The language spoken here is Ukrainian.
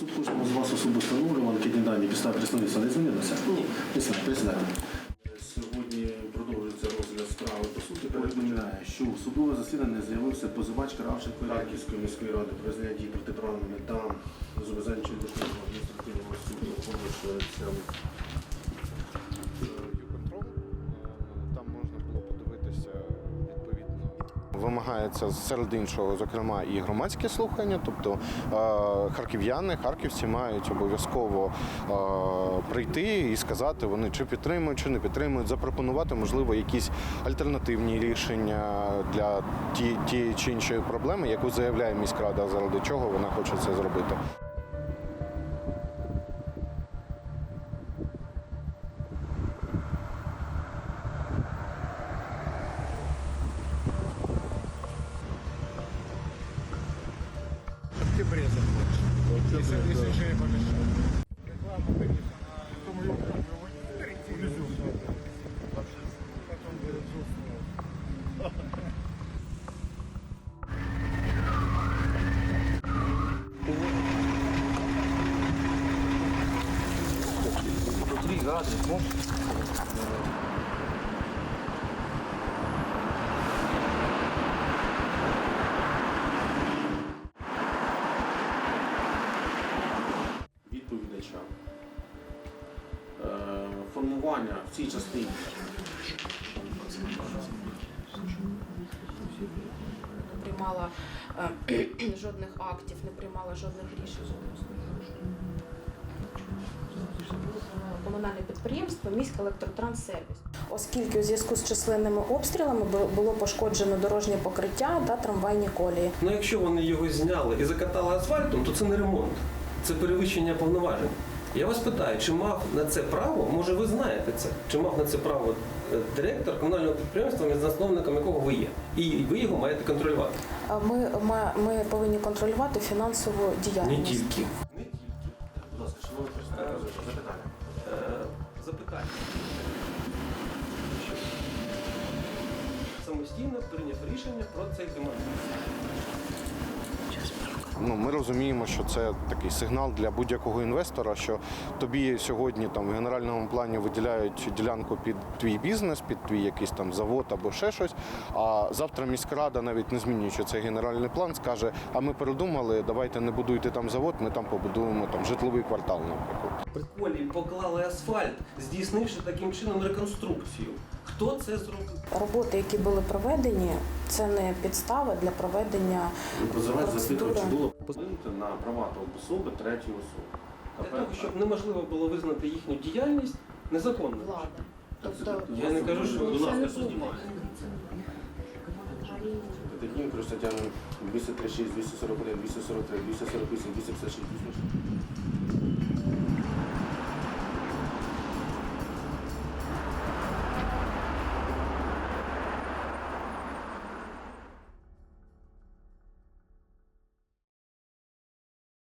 Е, Суд кожного з вас особи встановлював, анкетні дані підстави представництва не змінилися? Ні. Присядьте, присядьте. Сьогодні продовжується розгляд справи. По суті, повідомляє, що в судове засідання з'явився позивач Кравченко Харківської міської ради про зняття дій протиправними та зобов'язання Чернігівського адміністративного суду оголошується Вимагається серед іншого, зокрема, і громадське слухання, тобто е, харків'яни, харківці мають обов'язково е, прийти і сказати, вони чи підтримують, чи не підтримують, запропонувати, можливо, якісь альтернативні рішення для ті, тієї чи іншої проблеми, яку заявляє міськрада, заради чого вона хоче це зробити. обрезать лучше. Если, если шея помешает. Реклама, конечно, на том ее его не увезу. Потом будет жестко. Три гады, может? Формування в цій частині не приймала е, жодних актів, не приймала жодних рішень. Комунальне підприємство міськ електротранссервіс. Оскільки у зв'язку з численними обстрілами було пошкоджено дорожнє покриття та трамвайні колії. Ну якщо вони його зняли і закатали асфальтом, то це не ремонт, це перевищення повноважень. Я вас питаю, чи мав на це право, може ви знаєте це, чи мав на це право е, директор комунального підприємства, засновником якого ви є, і ви його маєте контролювати. Е, Ми, ми, ми повинні контролювати фінансову Не діяльність. тільки. Не тільки. Будь ласка, шановні запитання. Е, Запитання. Самостійно прийняв рішення про цей демонтаж. Ну, ми розуміємо, що це такий сигнал для будь-якого інвестора, що тобі сьогодні там в генеральному плані виділяють ділянку під твій бізнес, під твій якийсь там завод або ще щось. А завтра міськрада, навіть не змінюючи цей генеральний план, скаже: а ми передумали, давайте не будуйте там завод, ми там побудуємо там житловий квартал, наприклад. Приколі поклали асфальт, здійснивши таким чином реконструкцію. Хто це зробив? Роботи, які були проведені, це не підстава для проведення Позивач запитував, чи було вплинути на права та особи третьої особи. Для того, щоб неможливо було визнати їхню діяльність незаконною. влади. Тобто Я не кажу, що будь ласка, не суд знімає. Таким про статтями 236, 241, 243, 248, 256, 256.